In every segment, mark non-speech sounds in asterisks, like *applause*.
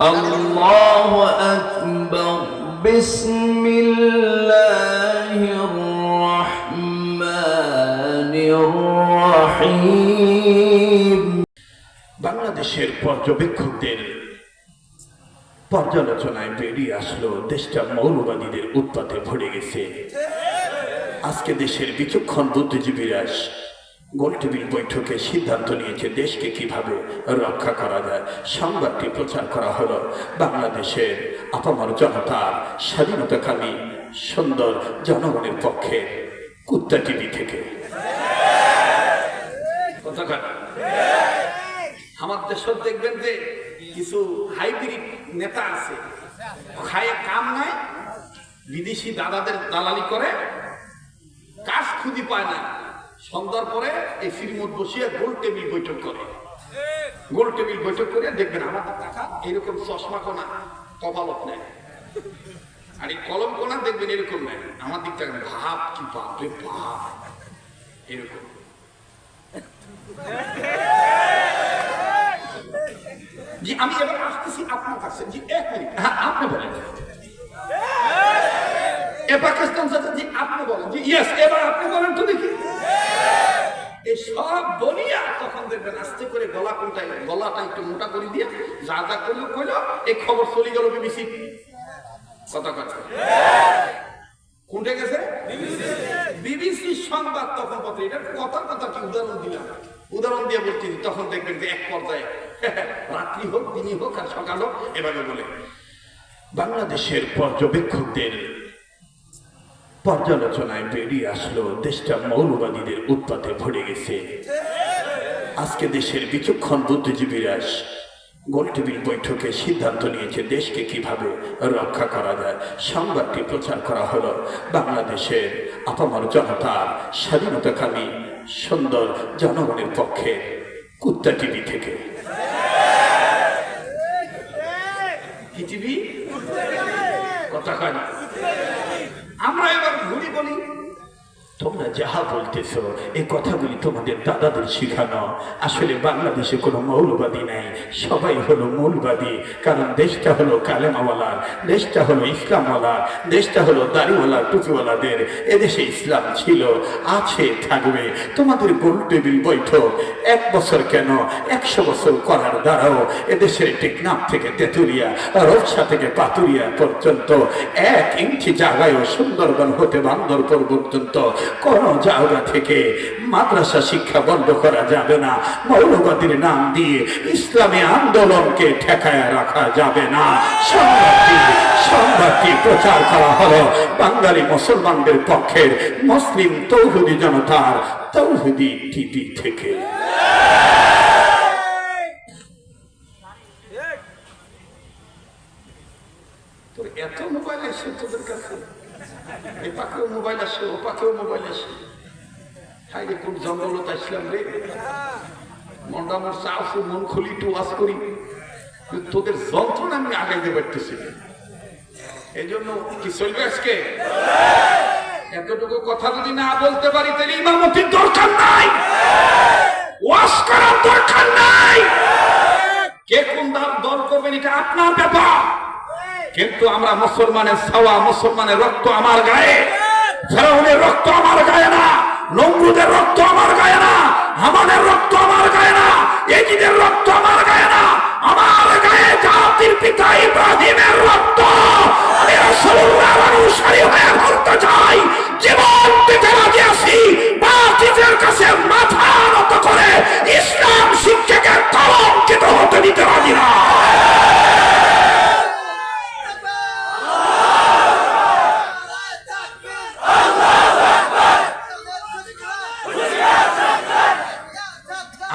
الله أكبر بسم الله الرحمن الرحيم বাংলাদেশের পর্যবেক্ষকদের পর্যালোচনায় বেরিয়ে আসলো দেশটা মৌলবাদীদের উৎপাতে ভরে গেছে আজকে দেশের বিচক্ষণ বুদ্ধিজীবীরা গোলটেবিল বৈঠকে সিদ্ধান্ত নিয়েছে দেশকে কীভাবে রক্ষা করা যায়। সংবাদটি প্রচার করা হলো বাংলাদেশের আপামর জনতার স্বাধীনতাকামী সুন্দর জনগণের পক্ষে কুত্তা টিভি থেকে। আমার দেশত দেখবেন যে কিছু হাইব্রিড নেতা আছে। খায়ে কাম নাই, বিদেশি দাদাদের দালালি করে, কাজ খুঁজি পায় না। সন্ধ্যার পরে এই শ্রীমত বসিয়ে গোল টেবিল বৈঠক করে। গোল টেবিল বৈঠক করে দেখবেন আমাদের টাকা, এরকম চশমা কোনা কপালত নেয় আর এই কলম কোনা দেখবেন এরকম নেয় আমার দিক থেকে ভাব কি বাপরে ভাব এরকম। জি, আমি এবার আসতেছি আপনার কাছে। জি, এক মিনিট। হ্যাঁ আপনি বলেন এ পাকিস্তান চাচা জি আপনি বলেন জি ইয়েস এবার আপনি বলেন তো দেখি এই উদাহরণ উদাহরণ দিয়ে বলছি, তখন দেখবেন যে এক পর্যায়ে, *laughs* রাত্রি হোক, দিনই হোক আর সকাল হোক, এভাবে বলে, বাংলাদেশের পর্যবেক্ষকদের পর্যালোচনায় বেরিয়ে আসলো, দেশটা মৌলবাদীদের উৎপাতে ভরে গেছে। আজকে দেশের বিচক্ষণ বুদ্ধিজীবীরা গোলটেবিল বৈঠকে সিদ্ধান্ত নিয়েছে দেশকে কীভাবে রক্ষা করা যায়। সংবাদটি প্রচার করা হলো বাংলাদেশের আপামর জনতার স্বাধীনতাকামী সুন্দর জনগণের পক্ষে কুত্তা টিভি থেকে। কথা কয় না। আমরা এবার ঘুরি বলি তোমরা যাহা বলতেছ, এই কথাগুলি তোমাদের দাদাদের শিখানো। আসলে বাংলাদেশে কোনো মৌলবাদী নাই। সবাই হলো মৌলবাদী, কারণ দেশটা হলো কালেমাওয়ালার, দেশটা হলো ইসলামওয়ালা দেশটা হলো দাড়িওয়ালা, টুপিওয়ালাদের। এদেশে ইসলাম ছিল আছে থাকবে। তোমাদের গোল টেবিল বৈঠক, এক বছর কেন? একশো বছর করার দ্বারাও এদেশের টেকনাফ থেকে তেতুরিয়া রোজা থেকে পাতুরিয়া পর্যন্ত এক ইঞ্চি জায়গায়ও সুন্দরবন হতে বান্দরপুর পর্যন্ত কোন জায়গা থেকে মাদ্রাসা শিক্ষা বন্ধ করা যাবে না। মৌলবাদীর নাম দিয়ে ইসলামী আন্দোলনকে ঠেকায় রাখা যাবে না। সংবাদটি প্রচার করা বাঙালি মুসলমানদের পক্ষের মুসলিম তৌহুদি জনতার তৌহুদি টিভি থেকে। এত মোবাইল আসছে তোদের কাছে *laughs* এ পাকেও মোবাইল আসে, ও পাকেও মোবাইল আসে। হাই রে কোন জঙ্গলত আসলাম রে। মনটা আমার চাষু মন খুলি করি। তোদের যন্ত্রণা আমি আগাইতে পারতেছি এই জন্য কি চলবে আজকে? এতটুকু কথা যদি না বলতে পারি, তাহলে ইমামতির দরকার নাই। ওয়াশ করার দরকার নাই। কে কোন দাম দল করবেন, এটা আপনার ব্যাপার। কিন্তু আমরা মুসলমানের সাওয়া মুসলমানের রক্ত আমার গায়ে। ফেরাউনের রক্ত আমার গায়ে না, নমরুদের রক্ত আমার গায়ে না হামানের রক্ত আমার গায়ে না, এজিদের রক্ত আমার গায়ে না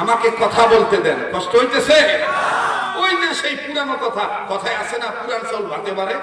আমাকে কথা বলতে দেন। কষ্ট হইতেছে? ওই না সেই পুরানো কথা। কথায় আছে না পুরান চল ভাতে পারে।